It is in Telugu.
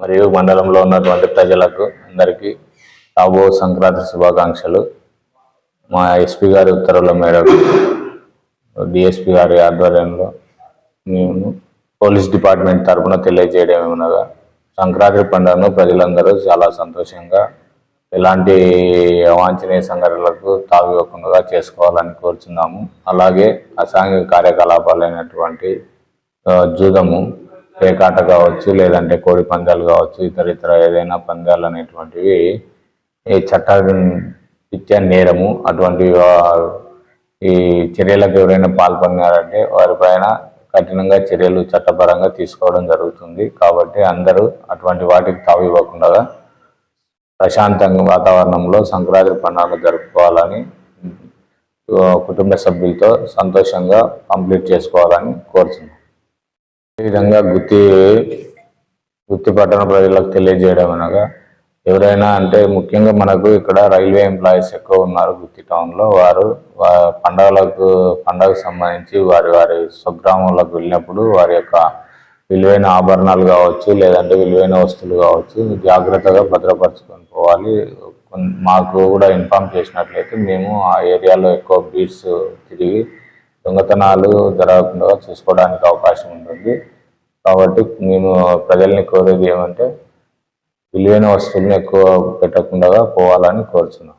మరియు మండలంలో ఉన్నటువంటి ప్రజలకు అందరికీ రాబో సంక్రాంతి శుభాకాంక్షలు. మా ఎస్పీ గారి ఉత్తర్వుల మేరకు డిఎస్పీ గారి ఆధ్వర్యంలో మేము పోలీస్ డిపార్ట్మెంట్ తరఫున తెలియజేయడం ఏమనగా సంక్రాంతి పండుగను ప్రజలందరూ చాలా సంతోషంగా ఎలాంటి అవాంఛనీయ సంఘటనలకు తావివ్వకుండా చేసుకోవాలని కోరుచున్నాము. అలాగే అసాంఘిక కార్యకలాపాలైనటువంటి అయినటువంటి జూదము పేకాట కావచ్చు లేదంటే కోడి పందాలు కావచ్చు ఇతర ఇతర ఏదైనా పందాలు అనేటువంటివి ఈ చట్ట ఇచ్చే నేరము. అటువంటి ఈ చర్యలకు ఎవరైనా పాల్పడినారంటే వారిపైన కఠినంగా చర్యలు చట్టపరంగా తీసుకోవడం జరుగుతుంది. కాబట్టి అందరూ అటువంటి వాటికి తావివ్వకుండా ప్రశాంతంగా వాతావరణంలో సంక్రాంతి పండుగ జరుపుకోవాలని కుటుంబ సభ్యులతో సంతోషంగా కంప్లీట్ చేసుకోవాలని కోరుతున్నాం ఈ విధంగా గుత్తి గుత్తి పట్టణ ప్రజలకు తెలియజేయడం అనగా ఎవరైనా అంటే ముఖ్యంగా మనకు ఇక్కడ రైల్వే ఎంప్లాయీస్ ఎక్కువ ఉన్నారు గుత్తి టౌన్లో వారు పండగలకు పండగకు సంబంధించి వారి వారి స్వగ్రామంలోకి వెళ్ళినప్పుడు వారి యొక్క విలువైన ఆభరణాలు కావచ్చు లేదంటే విలువైన వస్తువులు కావచ్చు జాగ్రత్తగా భద్రపరచుకొని పోవాలి. మాకు కూడా ఇన్ఫామ్ చేసినట్లయితే మేము ఆ ఏరియాలో ఎక్కువ బీట్స్ తిరిగి దొంగతనాలు జరగకుండా చూసుకోవడానికి అవకాశం ఉంటుంది. కాబట్టి మేము ప్రజల్ని కోరేది ఏమంటే విలువైన వస్తువులను ఎక్కువ పెట్టకుండా పోవాలని కోరుచున్నాను